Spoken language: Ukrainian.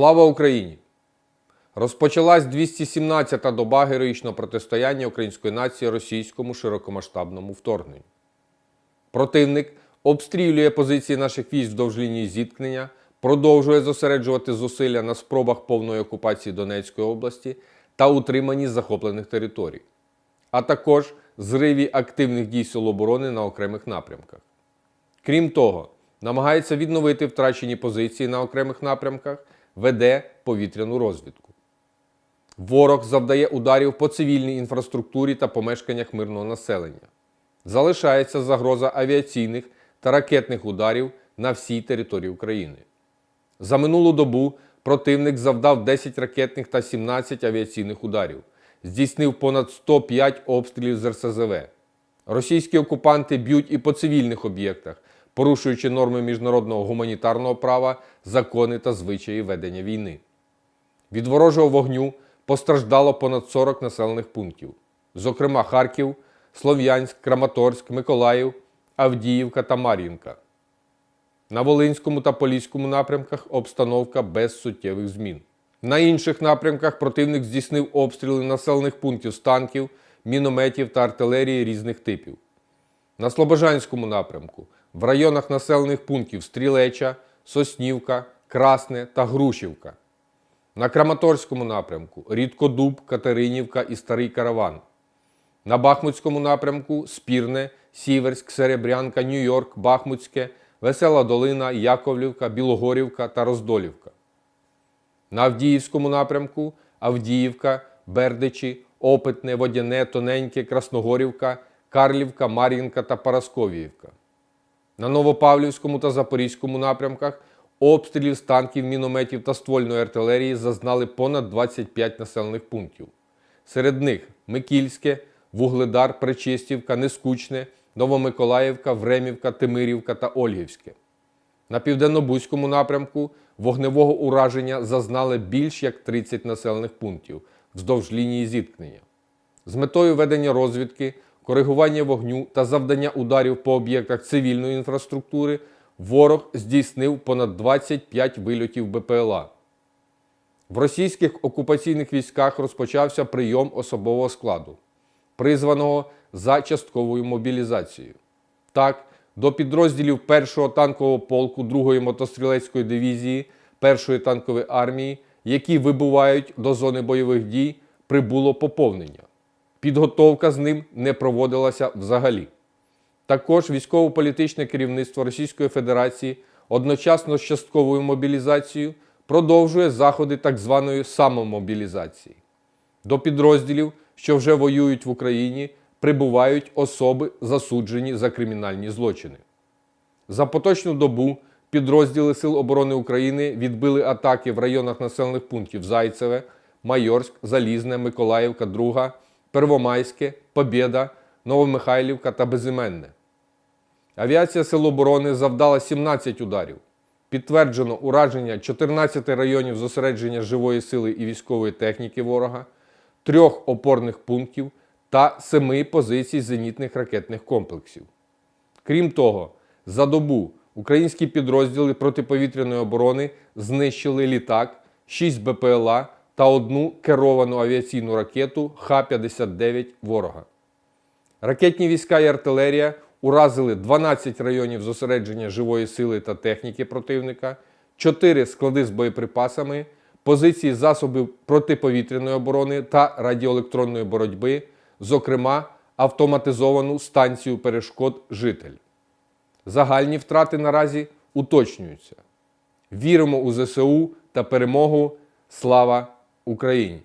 Слава Україні! Розпочалась 217-та доба героїчного протистояння української нації російському широкомасштабному вторгненню. Противник обстрілює позиції наших військ вздовж лінії зіткнення, продовжує зосереджувати зусилля на спробах повної окупації Донецької області та утриманні захоплених територій, а також зриві активних дій Сил оборони на окремих напрямках. Крім того, намагається відновити втрачені позиції на окремих напрямках, веде повітряну розвідку. Ворог завдає ударів по цивільній інфраструктурі та помешканнях мирного населення. Залишається загроза авіаційних та ракетних ударів на всій території України. За минулу добу противник завдав 10 ракетних та 17 авіаційних ударів, здійснив понад 105 обстрілів з РСЗВ. Російські окупанти б'ють і по цивільних об'єктах, порушуючи норми міжнародного гуманітарного права, закони та звичаї ведення війни. Від ворожого вогню постраждало понад 40 населених пунктів, зокрема Харків, Слов'янськ, Краматорськ, Миколаїв, Авдіївка та Мар'їнка. На Волинському та Поліському напрямках обстановка без суттєвих змін. На інших напрямках противник здійснив обстріли населених пунктів з танків, мінометів та артилерії різних типів. На Слобожанському напрямку в районах населених пунктів Стрілеча, Соснівка, Красне та Грушівка. На Краматорському напрямку Рідкодуб, Катеринівка і Старий Караван. На Бахмутському напрямку Спірне, Сіверськ, Серебрянка, Нью-Йорк, Бахмутське, Весела Долина, Яковлівка, Білогорівка та Роздолівка. На Авдіївському напрямку Авдіївка, Бердичі, Опитне, Водяне, Тоненьке, Красногорівка, Карлівка, Мар'їнка та Парасковіївка. На Новопавлівському та Запорізькому напрямках обстрілів з танків, мінометів та ствольної артилерії зазнали понад 25 населених пунктів. Серед них Микільське, Вугледар, Пречистівка, Нескучне, Новомиколаївка, Времівка, Тимирівка та Ольгівське. На південно-бузькому напрямку вогневого ураження зазнали більш як 30 населених пунктів вздовж лінії зіткнення. З метою ведення розвідки, коригування вогню та завдання ударів по об'єктах цивільної інфраструктури ворог здійснив понад 25 вильотів БПЛА. В російських окупаційних військах розпочався прийом особового складу, призваного за частковою мобілізацією. Так, до підрозділів 1-го танкового полку 2-ї мотострілецької дивізії 1-ї танкової армії, які вибувають до зони бойових дій, прибуло поповнення. Підготовка з ним не проводилася взагалі. Також військово-політичне керівництво Російської Федерації одночасно з частковою мобілізацією продовжує заходи так званої самомобілізації. До підрозділів, що вже воюють в Україні, прибувають особи, засуджені за кримінальні злочини. За поточну добу підрозділи Сил оборони України відбили атаки в районах населених пунктів Зайцеве, Майорськ, Залізне, Миколаївка, Друга, Первомайське, Побєда, Новомихайлівка та Безіменне. Авіація Сил оборони завдала 17 ударів. Підтверджено ураження 14 районів зосередження живої сили і військової техніки ворога, трьох опорних пунктів та семи позицій зенітних ракетних комплексів. Крім того, за добу українські підрозділи протиповітряної оборони знищили літак, 6 БПЛА та одну керовану авіаційну ракету Х-59 ворога. Ракетні війська і артилерія уразили 12 районів зосередження живої сили та техніки противника, 4 склади з боєприпасами, позиції засобів протиповітряної оборони та радіоелектронної боротьби, зокрема автоматизовану станцію перешкод житель. Загальні втрати наразі уточнюються. Віримо у ЗСУ та перемогу. Слава Україні!